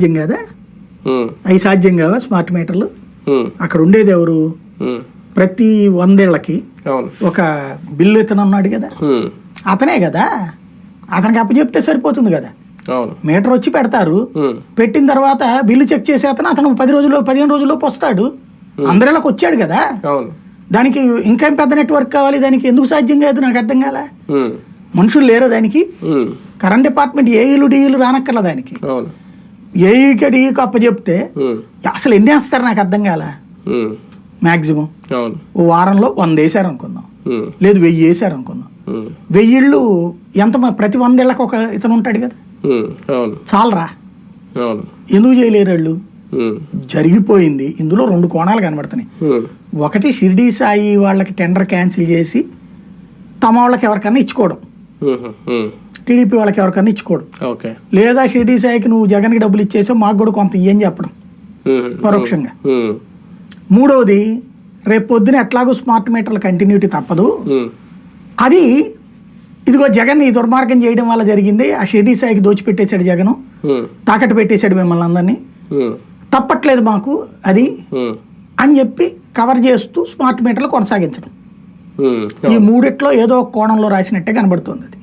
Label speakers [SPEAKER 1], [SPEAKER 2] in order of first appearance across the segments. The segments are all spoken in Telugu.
[SPEAKER 1] సాధ్యం కదా? అవి సాధ్యం కావా స్మార్ట్ మీటర్లు అక్కడ ఉండేది ఎవరు? ప్రతి
[SPEAKER 2] వందేళ్ళకి
[SPEAKER 1] ఒక బిల్లు ఇతను ఉన్నాడు కదా. అతనే కదా. అతనికి అప్పచెప్తే సరిపోతుంది కదా. మీటర్ వచ్చి పెడతారు. పెట్టిన తర్వాత బిల్లు చెక్ చేసే అతను అతను పది రోజుల్లో పదిహేను రోజుల్లోపు వస్తాడు. అందరిలోకి వచ్చాడు కదా. దానికి ఇంకేం పెద్ద నెట్వర్క్ కావాలి దానికి ఎందుకు సాధ్యం కాదు? నాకు అర్థం కాలే? మనుషులు లేరు దానికి? కరెంట్ డిపార్ట్మెంట్ ఏఈలు డీఈలు రానక్కర్ల దానికి. ఏఈకి డీఈకి అప్పచెప్తే
[SPEAKER 2] ఉమ్,
[SPEAKER 1] అసలు ఎన్ని వేస్తారు నాకు అర్థం కాలే. మ్యాక్సిమం
[SPEAKER 2] అవును.
[SPEAKER 1] ఓ వారంలో వంద వేసారు అనుకుందాం లేదు వెయ్యి వేసారు అనుకుందాం వెయ్యిళ్ళు ఎంత ప్రతి వందేళ్ళకి ఒక ఇతను ఉంటాడు కదా? చాలరా. ఎందుకు చేయలేరు వాళ్ళు? జరిగిపోయింది. ఇందులో రెండు కోణాలు కనబడుతున్నాయి. ఒకటి షిర్డీ సాయి వాళ్ళకి టెండర్ క్యాన్సిల్ చేసి తమ వాళ్ళకి ఎవరికన్నా ఇచ్చుకోవడం. టీడీపీ వాళ్ళకి ఎవరికన్నా ఇచ్చుకోవడం
[SPEAKER 2] ఓకే.
[SPEAKER 1] లేదా షిర్డీ సాయికి నువ్వు జగన్కి డబ్బులు ఇచ్చేసావు మాకు కూడా కొంత ఇయ్యని చెప్పడం. పరోక్షంగా. మూడవది రేపు పొద్దున ఎట్లాగో స్మార్ట్ మీటర్ల కంటిన్యూటీ తప్పదు. అది ఇదిగో జగన్ ఈ దుర్మార్గం చేయడం వల్ల జరిగింది. ఆ షిర్డీ సాయికి దోచిపెట్టేశాడు జగన్. తాకట్టు పెట్టేశాడు మిమ్మల్ని అందరినీ. తప్పట్లేదు మాకు అది అని చెప్పి కవర్ చేస్తూ స్మార్ట్ మీటర్లు కొనసాగించడం. ఈ మూడిట్లో ఏదో ఒక కోణంలో రాసినట్టే కనబడుతుంది అది.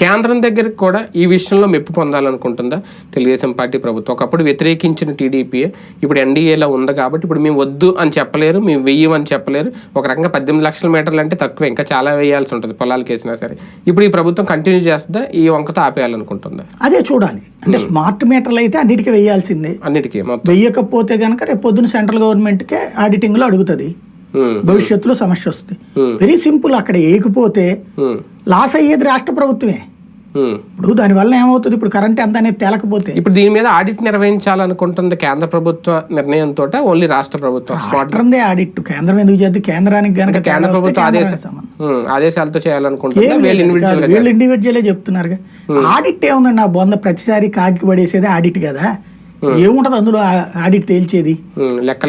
[SPEAKER 2] కేంద్రం దగ్గరికి కూడా ఈ విషయంలో మెప్పు పొందాలనుకుంటుందా? తెలుగుదేశం పార్టీ ప్రభుత్వం. ఒకప్పుడు వ్యతిరేకించిన టీడీపీ ఇప్పుడు ఎన్డీఏలో ఉంది కాబట్టి ఇప్పుడు మేము వద్దు అని చెప్పలేరు మేము వెయ్యం అని చెప్పలేరు. ఒక రకంగా పద్దెనిమిది లక్షల మీటర్లు అంటే తక్కువ ఇంకా చాలా వేయాల్సి ఉంటుంది పొలాలకు వేసినా సరే. ఇప్పుడు ఈ ప్రభుత్వం కంటిన్యూ చేస్తుందా? ఈ వంకతో ఆపేయాలనుకుంటుందా?
[SPEAKER 1] అదే చూడాలి. అంటే స్మార్ట్ మీటర్లు అయితే అన్నిటికీ వేయాల్సిందే.
[SPEAKER 2] అన్నిటికీ
[SPEAKER 1] వెయ్యకపోతే కనుక రేపు పొద్దున సెంట్రల్ గవర్నమెంట్కే ఆడిటింగ్లో అడుగుతుంది. భవిష్యత్తులో సమస్య వస్తుంది. వెరీ సింపుల్ అక్కడ వేయకపోతే లాస్ అయ్యేది రాష్ట్ర ప్రభుత్వమే. ఇప్పుడు దానివల్ల ఏమవుతుంది? ఇప్పుడు కరెంట్ ఎంత అనేది తేలకపోతే.
[SPEAKER 2] ఇప్పుడు దీని మీద ఆడిట్ నిర్వహించాలనుకుంటుంది కేంద్ర ప్రభుత్వ నిర్ణయంతో ఓన్లీ రాష్ట్ర ప్రభుత్వం.
[SPEAKER 1] ఆడిట్ కేంద్రం ఎందుకు చేద్ది? కేంద్రానికి గనక
[SPEAKER 2] కేంద్ర ప్రభుత్వం ఆదేశాలతో చేయాలనుకుంటుందా.
[SPEAKER 1] ఏం
[SPEAKER 2] వీళ్ళు ఇండివిజువల్
[SPEAKER 1] చెప్తున్నారు ఆడిట్ ఏముందండి నా బొంద ప్రతిసారి కాకి పడేసేది ఆడిట్ కదా. ఏముంటది అందులో ఆడిట్ తేల్చేది?
[SPEAKER 2] లెక్కలే